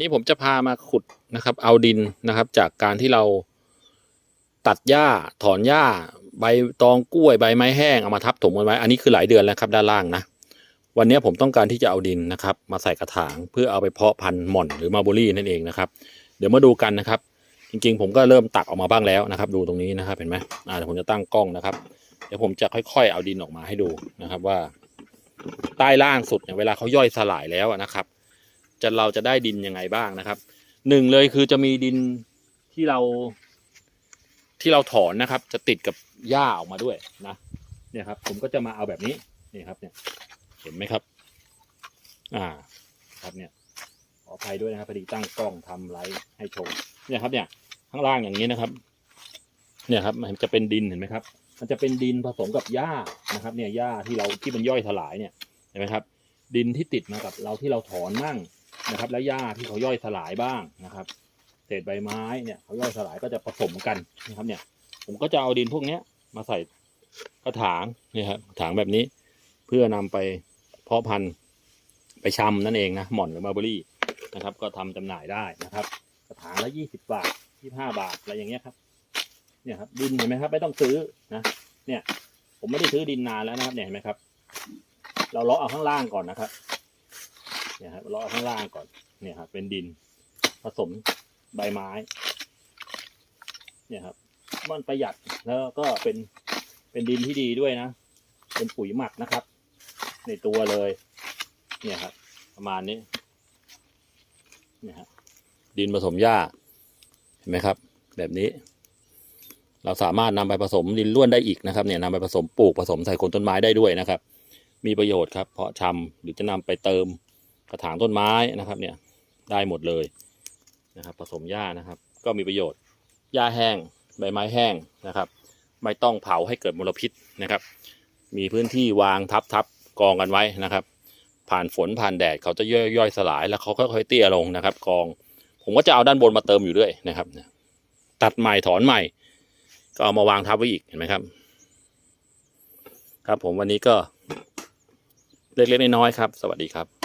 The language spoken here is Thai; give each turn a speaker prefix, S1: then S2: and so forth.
S1: นี่ผมจะพามาขุดนะครับ เอาดินนะครับ จากการที่เราตัดหญ้าถอนหญ้า ใบตองกล้วยใบไม้แห้งเอามาทับถมกันไว้ อันนี้คือหลายเดือนแล้วครับด้านล่างนะ วันนี้ผมต้องการที่จะเอาดินนะครับ มาใส่กระถางเพื่อเอาไปเพาะพันธุ์หม่อนหรือมาร์โบรี่นั่นเองนะครับ เดี๋ยวมาดูกันนะครับ จริงๆ ผมก็เริ่มตักออกมาบ้างแล้วนะครับ ดูตรงนี้นะครับเห็นไหมอ่าเดี๋ยวผมจะตั้งกล้องนะครับ เดี๋ยวผมจะค่อยๆ เอาดินออกมาให้ดูนะครับว่า ใต้ล่างสุดเนี่ยเวลาเขาย่อยสลายแล้วนะครับ จะเราจะได้ดินยังไงบ้างนะครับหนึ่งเลยคือจะมีดินที่เรา ที่เราถอนนะครับ จะติดกับหญ้าออกมาด้วยนะเนี่ยครับ ผมก็จะมาเอาแบบนี้นี่ครับ เนี่ย เห็นไหมครับ อ่า ครับเนี่ยขออภัยด้วยนะครับพอดีตั้งกล้องทำไลฟ์ให้ชมเนี่ยครับเนี่ย ข้างล่างอย่างนี้นะครับ เนี่ยครับ มันจะเป็นดินเห็นไหมครับ มันจะเป็นดินผสมกับหญ้านะครับ เนี่ยหญ้าที่เราที่มันย่อยสลายเนี่ยเห็นไหมครับ ดินที่ติดมากับเราที่เราถอนมั่ง นะครับ และหญ้าที่เขาย่อยสลายบ้างนะครับ เศษใบไม้เนี่ยเขาย่อยสลายก็จะผสมกันนะครับ เนี่ย ผมก็จะเอาดินพวกเนี้ยมาใส่กระถางนี่ครับกระถางแบบนี้ เพื่อนำไปเพาะพันธุ์ไปชำนั่นเองนะหม่อนหรือมาร์เบอรี่นะครับ ก็ทำจำหน่ายได้นะครับ กระถางละยี่สิบบาทยี่ห้าบาทอะไรอย่างเงี้ยครับ เนี่ยครับดินเห็นไหมครับ ไม่ต้องซื้อนะเนี่ย ผมไม่ได้ซื้อดินนานแล้วนะครับเนี่ยเห็นไหมครับ เราเลาะเอาข้างล่างก่อนนะครับ เนี่ยครับเลาะเอข้างล่างก่อนเนี่ยครับเป็นดินผสมใบไม้ เนี่ยครับ มันประหยัดแล้วก็เป็นเป็นดินที่ดีด้วยนะ เป็นปุ๋ยหมักนะครับ ในตัวเลย เนี่ยครับ ประมาณนี้เนี่ยครับดินผสมหญ้าเห็นไหมครับ แบบนี้ เราสามารถนำไปผสมดินล้วนได้อีกนะครับ เนี่ยนำไปผสมปลูกผสมใส่โคนต้นไม้ได้ด้วยนะครับ มีประโยชน์ครับ เพราะชำหรือจะนำไปเติม กระถางต้นไม้นะครับเนี่ยได้หมดเลยนะครับผสมหญ้านะครับ ก็มีประโยชน์หญ้าแห้งใบไม้แห้งนะครับ ไม่ต้องเผาให้เกิดมลพิษนะครับ มีพื้นที่วางทับทับกองกันไว้นะครับ ผ่านฝนผ่านแดดเขาจะย่อยย่อยสลายแล้วเขาค่อยๆเตี้ยลงนะครับ กอง ผมก็จะเอาด้านบนมาเติมอยู่ด้วยนะครับ ตัดใหม่ถอนใหม่ ก็เอามาวางทับไว้อีกเห็นไหมครับ ครับผมวันนี้ก็เล็กๆน้อยๆครับ สวัสดีครับ